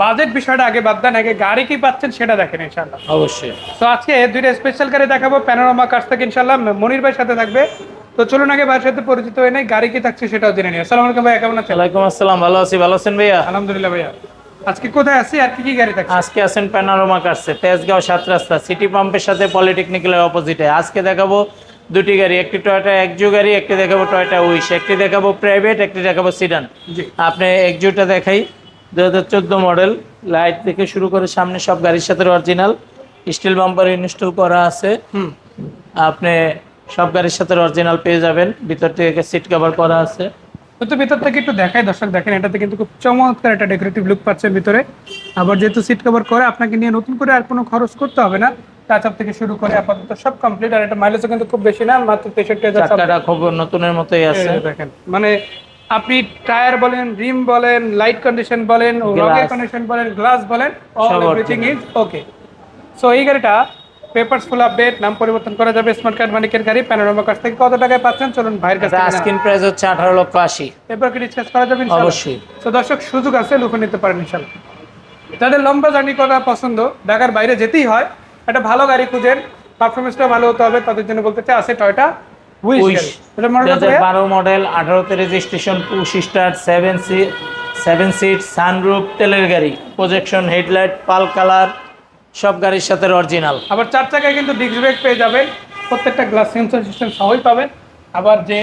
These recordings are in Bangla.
বাজেট বিষয়টা আগে বাদ দেন আগে গাড়ি কি পাচ্ছেন সেটা দেখেন ইনশাল্লাহ অবশ্যই। তো আজকে দুইটা স্পেশাল গাড়ি দেখাবো প্যানোরামা কার থেকে ইনশাল্লাহ মনির ভাইয়ের সাথে থাকবে। তো চলুন আগে ভাইয়ের সাথে পরিচিত হয়ে নেই গাড়ি কি থাকছে সেটাও জেনে নিই। আসসালামু আলাইকুম ভাই কেমন আছেন? ওয়ালাইকুম আসসালাম ভালো আছি ভালো আছেন ভাইয়া? আলহামদুলিল্লাহ ভাইয়া। আজকে কোথায় আছি আর কি কি গাড়ি থাকছে? আজকে আছেন প্যানোরামা কাটছে তেজগাঁও সাত রাস্তা সিটি পাম্পের সাথে পলিটেকনিক্যালের অপোজিটে আজকে দেখাবো দুটি গাড়ি একটি টয়টা একজু গাড়ি একটি দেখাবো টয়টা উইশ একটি দেখাবো প্রাইভেট একটি দেখাবো সিডান জি। আপনি একজুটা দেখাই। দু হাজার চোদ্দ মডেল লাইট থেকে শুরু করে সামনে সব গাড়ির সাথে অরিজিনাল স্টিল বাম্পার ইনস্টল করা আছে। আপনি সব গাড়ির সাথে অরিজিনাল পেয়ে যাবেন ভিতর থেকে সিট কভার করা আছে। তো ভিতর থেকে একটু দেখাই দর্শক দেখেন এটাতে কিন্তু খুব চমৎকার একটা ডেকোরেটিভ লুক পাচ্ছেন ভিতরে। আবার যেহেতু সিট কভার করে আপনাকে নিয়ে নতুন করে আর কোনো খরচ করতে হবে না। টাচ আপ থেকে শুরু করে আপাতত সব কমপ্লিট আর এটা মাইলেজও কিন্তু খুব বেশি না মাত্র তেষট্টি হাজার খুব নতুনের মতোই আছে। দেখেন মানে আপনি টায়ার বলেন রিম বলেন লাইট কন্ডিশন বলেন Glass. কন্ডিশন বলেন গ্লাস বলেন all everything is okay so এই গাড়িটা পেপারস ফুল আপডেট নাম পরিবর্তন করা যাবে স্মার্ট কার্ড মালিকের গাড়ি প্যানোরামা কাছ থেকে কত টাকায় পাচ্ছেন? চলুন ভাইয়ের কাছে আস্কিন প্রাইস হচ্ছে আঠারো লক্ষ আশি। এরপর কি ডিসকাস করা যাবে ইনশাআল্লাহ? অবশ্যই। তো দর্শক সুযোগ আছে লুফে নিতে পারেন ইনশাল্লাহ যাদের লম্বা জার্নি করা পছন্দ ঢাকার বাইরে যেতেই হয় একটা ভালো গাড়ি খুঁজেন পারফরমেন্সটা ভালো হতে হবে তাদের জন্য বলতে চাই আছে টয়টা। উইশ বারো মডেল আঠারোতে registration push start seven C seven seat sunroof তেলের গাড়ি প্রজেকশন হেডলাইট পাল কালার সব গাড়ির সাথে অরিজিনাল আবার চার চাকায় কিন্তু ডিস্ক ব্রেক পেয়ে যাবেন প্রত্যেকটা গ্লাস সেন্সর সিস্টেম সহই পাবেন। আবার যে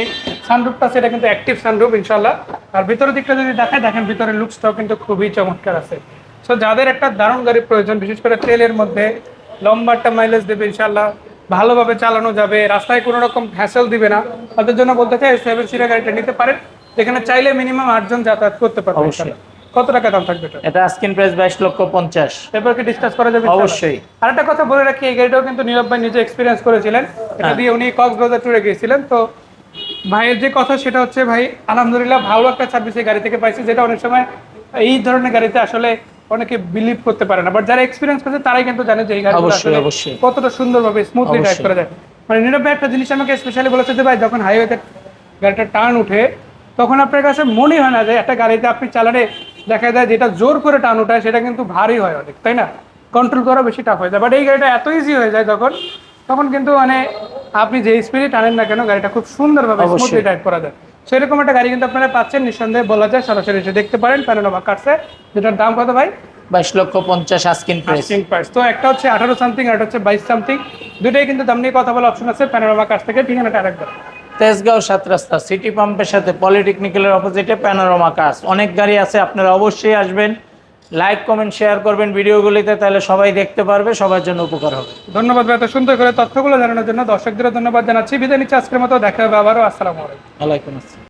সানরুফটা সেটা কিন্তু অ্যাক্টিভ সানরুফ ইনশাল্লাহ আর ভিতরের দিকটা যদি দেখায় দেখেন ভিতরের লুকসটাও কিন্তু খুবই চমৎকার আছে। সো যাদের একটা দারুণ গাড়ির প্রয়োজন বিশেষ করে তেলের মধ্যে লম্বা একটা মাইলেজ দেবে ইনশাল্লাহ ভালোভাবে চালানো যাবে রাস্তায় কোনো রকম হ্যাসেল দিবে না তাদের জন্য বলতে চাই সেভেন সিটার গাড়িটা নিতে পারেন যেখানে চাইলে মিনিমাম আটজন যাতায়াত করতে পারবে অবশ্যই। কত টাকা দাম থাকবে এটা এটা আস্কিন প্রাইস বাইশ লক্ষ পঞ্চাশ এরপর কি ডিসকাস করা যাবে? অবশ্যই। আরেকটা কথা বলে রাখি এই গাড়িটাও কিন্তু নীরব ভাই নিজে এক্সপিরিয়েন্স করেছিলেন এটা হ্যাঁ। দিয়ে উনি কক্সবাজার ট্যুরে গিয়েছিলেন তো ভাইয়ের যে কথা সেটা হচ্ছে ভাই আলহামদুলিল্লাহ ভালো একটা সার্ভিস এই গাড়ি থেকে পাইছি যেটা অনেক সময় এই ধরনের গাড়িতে আসলে অনেকে বিলিভ করতে পারে না বাট যারা এক্সপিরিয়েন্স করছে তারাই কিন্তু জানে যে এই গাড়ি অবশ্যই, অবশ্যই। কতটা সুন্দরভাবে স্মুথলি ড্রাইভ করা যায় মানে নীরব ভাই একটা জিনিস আমাকে স্পেশালি বলেছে যে ভাই যখন হাইওয়েতে গাড়িটা টার্ন উঠে তখন আপনার কাছে মনে হয় না যে একটা গাড়িতে আপনি চালানে দেখা যায় যেটা জোর করে টান উঠায় সেটা কিন্তু ভারী হয় অনেক তাই না কন্ট্রোল করা বেশি টাফ হয়ে যায় বাট এই গাড়িটা এত ইজি হয়ে যায় তখন তখন কিন্তু মানে আপনি যে স্পিডে টানেন না কেন গাড়িটা খুব সুন্দরভাবে। স্মুথলি ড্রাইভ করা যায় সেরকম একটা গাড়ি কিন্তু আপনারা পাচ্ছেন নিঃসন্দেহে বলা যায় সরাসরি এসে দেখতে পারেন প্যানোরামা কাটছে যেটার দাম কত ভাই? বাইশ লক্ষ পঞ্চাশ আস্কিন প্রাইস আস্কিং প্রাইস তো একটা হচ্ছে আঠারো সামথিং আর একটা হচ্ছে বাইশ সামথিং দুটোই কিন্তু দাম নিয়ে কথা বলার অপশন আছে প্যানোরামা কাছ থেকে। ঠিকানাটা আরেকবার। তেজগাঁও সাত রাস্তা সিটি পাম্পের সাথে পলিটেকনিক্যালের অপোজিটে প্যানোরামা কাজ অনেক গাড়ি আছে আপনারা অবশ্যই আসবেন। লাইক কমেন্ট শেয়ার করবেন ভিডিওগুলিতে তাহলে সবাই দেখতে পারবে সবার জন্য উপকার হবে। ধন্যবাদ ভাই এত সুন্দর করে তথ্যগুলো জানানোর জন্য দর্শকদেরও ধন্যবাদ জানাচ্ছি। বিদায় নিচ্ছি আজকের মতো দেখা হবে আবারও আসসালামু আলাইকুম। আলাইকুম আসসালাম।